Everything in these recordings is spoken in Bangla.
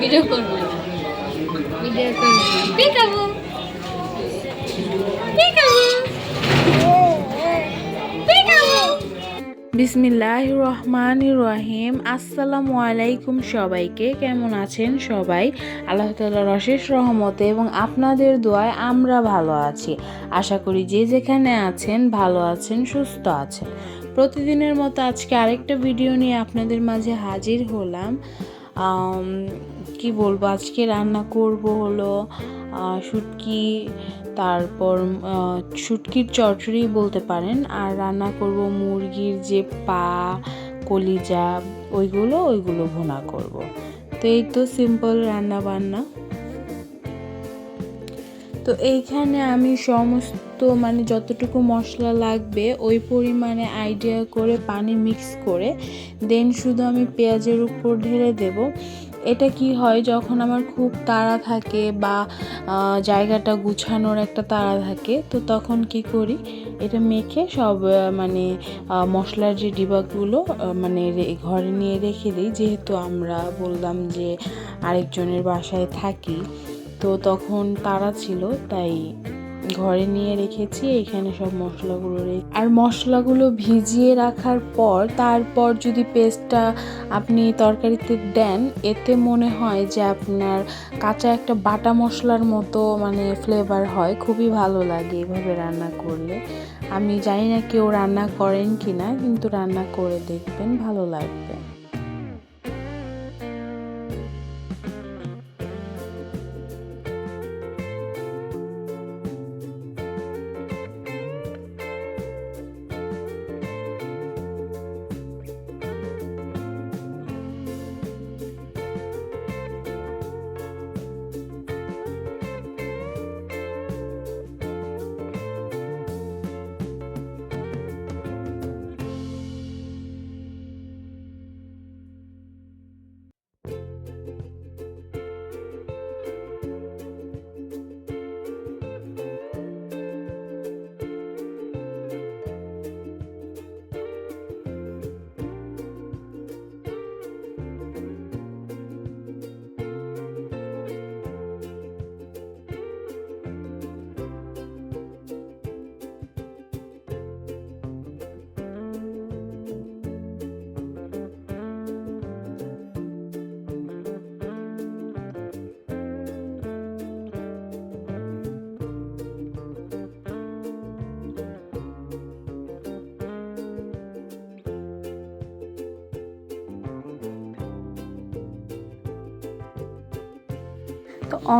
ভিডিও করব। বিসমিল্লাহ রহমান রহিম আসসালামু আলাইকুম সবাইকে। কেমন আছেন সবাই? আল্লাহ তালার অশেষ রহমতে এবং আপনাদের দোয়ায় আমরা ভালো আছি। আশা করি যে যেখানে আছেন ভালো আছেন, সুস্থ আছেন। প্রতিদিনের মতো আজকে আরেকটা ভিডিও নিয়ে আপনাদের মাঝে হাজির হলাম। কি বলব, আজকে রান্না করব হলো শুটকি, তারপর শুটকির চটরি বলতে পারেন, আর রান্না করব মুরগির যে পা, কলিজা, ওইগুলো ওইগুলো ভোনা করব। তো এই তো সিম্পল রান্না বান্না তো এইখানে আমি সমস্ত মানে যতটুকু মশলা লাগবে, ওই পরিমাণে আইডিয়া করে পানি মিক্স করে দেন শুধু আমি পেঁয়াজের উপর ঢেলে দেব। এটা কি হয়, যখন আমার খুব তাড়া থাকে বা জায়গাটা গুছানোর একটা তাড়া থাকে, তো তখন কি করি, এটা মেখে সব মানে মশলার যে ডিবাগুলো মানে ঘরে নিয়ে রেখে দিই, যেহেতু আমরা বললাম যে আরেকজনের বাসায় থাকি। তো তখন তারা ছিল, তাই ঘরে নিয়ে রেখেছি, এখানে সব মশলাগুলো রেখে আর মশলাগুলো ভিজিয়ে রাখার পর, তারপর যদি পেস্টটা আপনি তরকারিতে দেন, এতে মনে হয় যে আপনার কাঁচা একটা বাটা মশলার মতো মানে ফ্লেভার হয়, খুবই ভালো লাগে এভাবে রান্না করলে। আমি জানি না কেউ রান্না করেন কি না কিন্তু রান্না করে দেখবেন, ভালো লাগবে।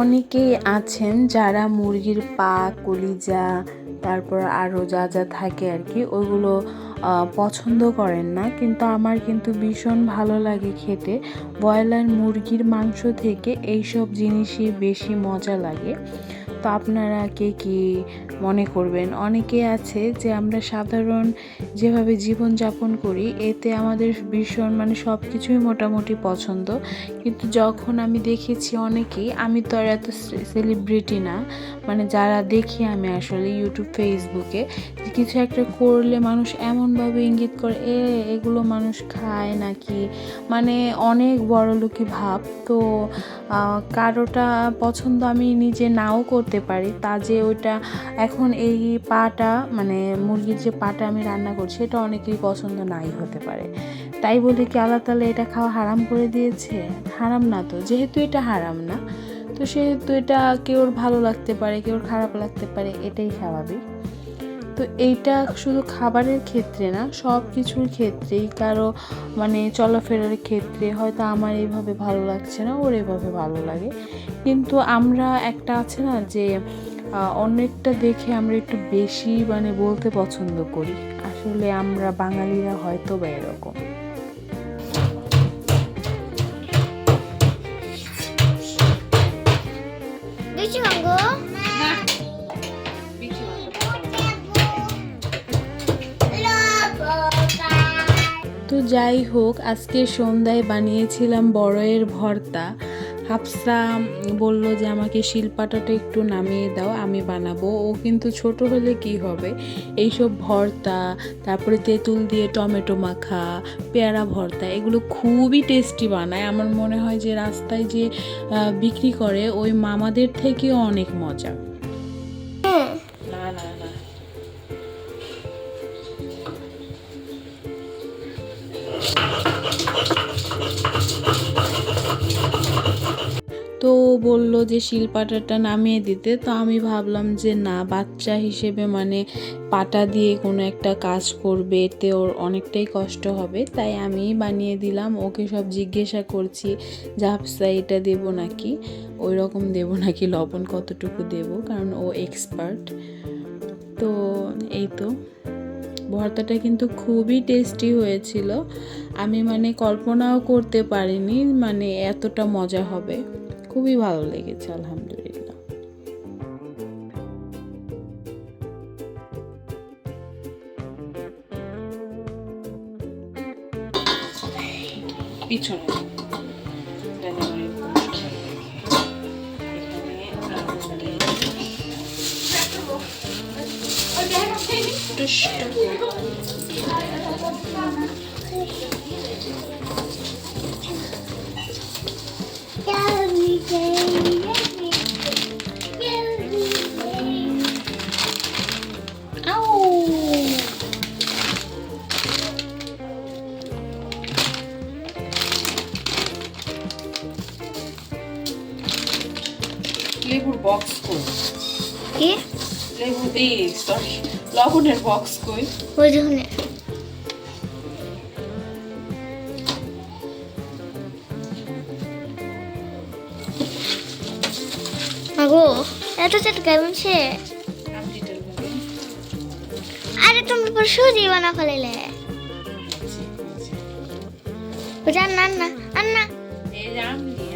অনেকেই আছেন যারা মুরগির পা, কলিজা, তারপর আরও যা যা থাকে আর কি, ওগুলো পছন্দ করেন না। কিন্তু আমার কিন্তু ভীষণ ভালো লাগে খেতে। ব্রয়লার মুরগির মাংস থেকে এইসব জিনিসই বেশি মজা লাগে। তো আপনারা কে কি মনে করবেন? অনেকে আছে যে আমরা সাধারণ যেভাবে জীবনযাপন করি, এতে আমাদের ভীষণ মানে সব কিছুই মোটামুটি পছন্দ। কিন্তু যখন আমি দেখেছি অনেকেই, আমি তো আর এত সেলিব্রিটি না মানে যারা দেখি আমি আসলে ইউটিউব ফেসবুকে কিছু একটা করলে মানুষ এমনভাবে ইঙ্গিত করে, এ, এগুলো মানুষ খায় নাকি? মানে অনেক বড় লোকই ভাব। তো কারোটা পছন্দ আমি নিজে নাও করতে পারি। তা যে ওইটা এখন এই পাটা মানে মুরগির যে পাটা আমি রান্না করছি, এটা অনেকেরই পছন্দ নাই হতে পারে। তাই বলে কি, আল্লাহ তালা এটা খাওয়া হারাম করে দিয়েছে? হারাম না তো, যেহেতু এটা হারাম না। তো সেহেতু এটা কেউর ভালো লাগতে পারে, কেউর খারাপ লাগতে পারে, এটাই স্বাভাবিক। তো এইটা শুধু খাবারের ক্ষেত্রে না, সব কিছুর ক্ষেত্রেই, কারও মানে চলাফেরার ক্ষেত্রে হয়তো আমার এইভাবে ভালো লাগছে না, ওর এইভাবে ভালো লাগে। কিন্তু আমরা একটা আছে না যে অনেকটা দেখে আমরা একটু বেশি মানে বলতে পছন্দ করি। আসলে আমরা বাঙালিরা হয়তো বা এরকম। তো যাই হোক, আজকে সন্ধ্যায় বানিয়েছিলাম বড়য়ের ভর্তা। হাফসা বলল যে, আমাকে শিলপাটাটা একটু নামিয়ে দাও, আমি বানাবো। ও কিন্তু ছোট হলে কি হবে? এইসব ভর্তা, তারপরে তেঁতুল দিয়ে টমেটো মাখা, পেয়ারা ভর্তা, এগুলো খুবই টেস্টি বানায়। আমার মনে হয় যে, রাস্তায় যে বিক্রি করে, ওই মামাদের থেকেও অনেক মজা। যে শিলপাটাটা নামিয়ে দিতে, তো আমি ভাবলাম যে না, বাচ্চা হিসেবে মানে পাটা দিয়ে কোনো একটা কাজ করবে, এতে ওর অনেকটাই কষ্ট হবে। তাই আমি বানিয়ে দিলাম, ওকে সব জিজ্ঞাসা করছি হাফসা এটা দেবো নাকি? ওই রকম দেবো নাকি, লবণ কতটুকু দেবো, কারণ ও এক্সপার্ট তো এই তো। ভর্তাটা কিন্তু খুবই টেস্টি হয়েছিল। আমি মানে কল্পনাও করতে পারিনি মানে এতটা মজা হবে। খুবই ভালো লেগেছে আলহামদুলিল্লাহ। পিছনে। লেবুর বক্স কই? কি? লেবু এই সরি লবণের বক্স কই? ওই দেখুন আগো এত চটকায় বলছে আমটিটার আরে তুমি পর সুজি বানা ফেলাইলে। ওটা আন্না আন্না আন্না এই যে আমলি,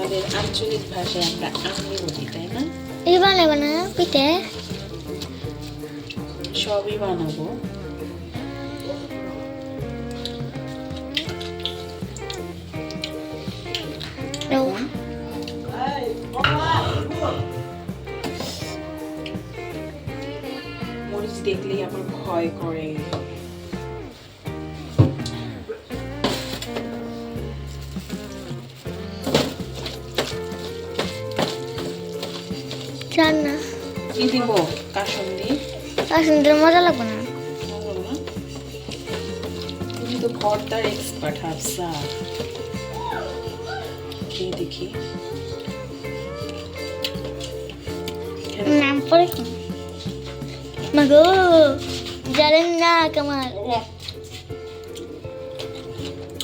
আমাদের আঞ্চলিক ভাষায় আমরা আমলি বলি তাই না? এই বানাই বানা পিঠে। সবই বানাবো। মরিচ দেখলেই আমার ভয় করে। না। কি দিব? কাসন্দি। মজা লাগবে না। তুমি তো ভর্তার এক্সপার্ট হাফসা। খেয়ে দেখি। নাম পরে কি? মাগো জানেন না কামাল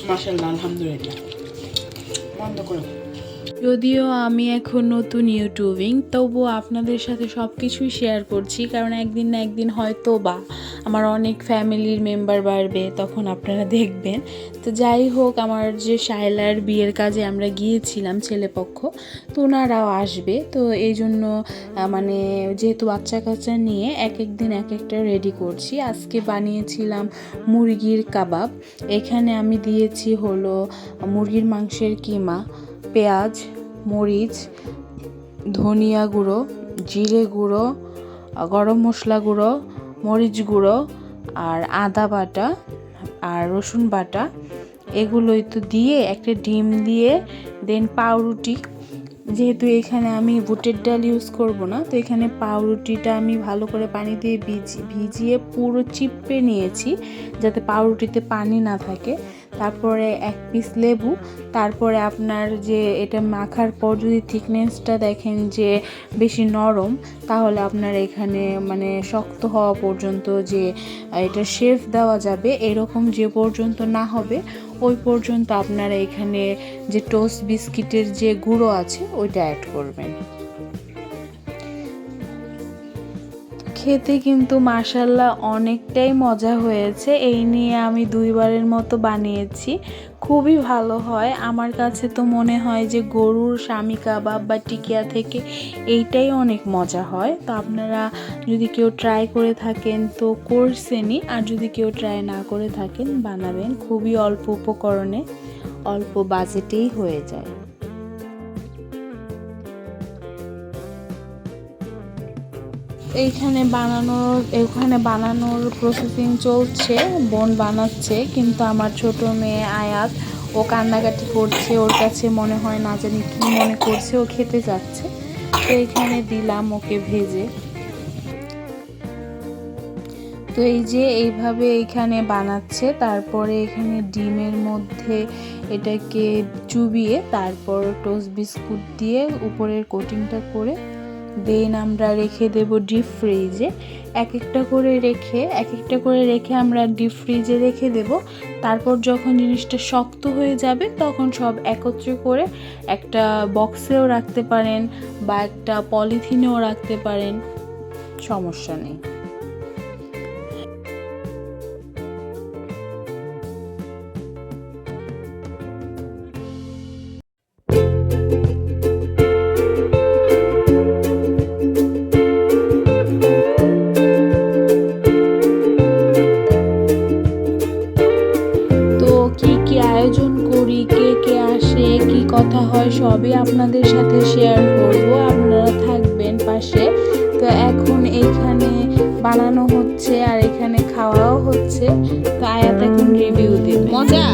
মাশাল্লাহ আলহামদুলিল্লাহ। বন্ধ করো। যদিও আমি এখন নতুন ইউটিউবিং, তবুও আপনাদের সাথে সব কিছুই শেয়ার করছি, কারণ একদিন না একদিন হয়তো বা আমার অনেক ফ্যামিলির মেম্বার বাড়বে, তখন আপনারা দেখবেন। তো যাই হোক, আমার যে শায়লার বিয়ের কাজে আমরা গিয়েছিলাম ছেলেপক্ষ, তো ওনারাও আসবে। তো এই জন্য মানে যেহেতু বাচ্চা কাচ্চা নিয়ে এক এক দিন এক একটা রেডি করছি। আজকে বানিয়েছিলাম মুরগির কাবাব। এখানে আমি দিয়েছি হলো মুরগির মাংসের কিমা। পেঁয়াজ, মরিচ, ধনিয়া গুঁড়ো, জিরে গুঁড়ো, গরম মশলা গুঁড়ো, মরিচ গুঁড়ো আর আদা বাটা আর রসুন বাটা। এগুলোই তো দিয়ে একটা ডিম দিয়ে দেন পাউরুটি। যেহেতু এখানে আমি বুটের ডাল ইউজ করব না, তো এখানে পাউরুটিটা আমি ভালো করে পানি দিয়ে ভিজি, ভিজিয়ে পুরো চিপে নিয়েছি, যাতে পাউরুটিতে পানি না থাকে। তারপরে এক পিস লেবু, তারপরে আপনার যে এটা মাখার পর যদি থিকনেসটা দেখেন যে বেশি নরম, তাহলে আপনার এখানে মানে শক্ত হওয়া পর্যন্ত যে এটা শেফ দেওয়া যাবে, এরকম যে পর্যন্ত না হবে, ওই পর্যন্ত আপনারা এখানে যে টোস্ট বিস্কিটের যে গুঁড়ো আছে, ওইটা অ্যাড করবেন। খেতে কিন্তু মাসাল্লাহ অনেকটাই মজা হয়েছে। এই নিয়ে আমি দুইবারের মতো বানিয়েছি। খুবই ভালো হয়। আমার কাছে তো মনে হয় যে গরুর স্বামী কাবাব বা টিকিয়া থেকে এইটাই অনেক মজা হয়। তো আপনারা যদি কেউ ট্রাই করে থাকেন তো করছেনই। আর যদি কেউ ট্রাই না করে থাকেন, বানাবেন। খুবই অল্প উপকরণে, অল্প বাজেটেই হয়ে যায়। এইখানে বানানোর এখানে বানানোর প্রসেসিং চলছে, বোন বানাচ্ছে, কিন্তু আমার ছোট মেয়ে আয়াত, ও কান্নাকাটি করছে, ওর কাছে মনে হয় না জানি কি মনে করছে, ও খেতে যাচ্ছে। তো এখানে দিলাম ওকে ভেজে। তো এই যে এইভাবে এখানে বানাচ্ছে, তারপরে এখানে ডিমের মধ্যে এটাকে চুবিয়ে, তারপর টোস্ট বিস্কুট দিয়ে উপরের কোটিংটা করে দেন আমরা রেখে দেব ডিপ ফ্রিজে এক একটা করে রেখে, এক একটা করে রেখে আমরা ডিপ ফ্রিজে রেখে দেব। তারপর যখন জিনিসটা শক্ত হয়ে যাবে, তখন সব একত্রে করে একটা বক্সেও রাখতে পারেন বা একটা পলিথিনেও রাখতে পারেন। সমস্যা নেই। নতুন করি, কে কে আসে, কি কথা হয়, সবই আপনাদের সাথে শেয়ার করব। আপনারা থাকবেন পাশে। তো এখন এখানে বানানো হচ্ছে আর এখানে খাওয়াও হচ্ছে। তো আয়াত এখন রিভিউ দিবে। মজা!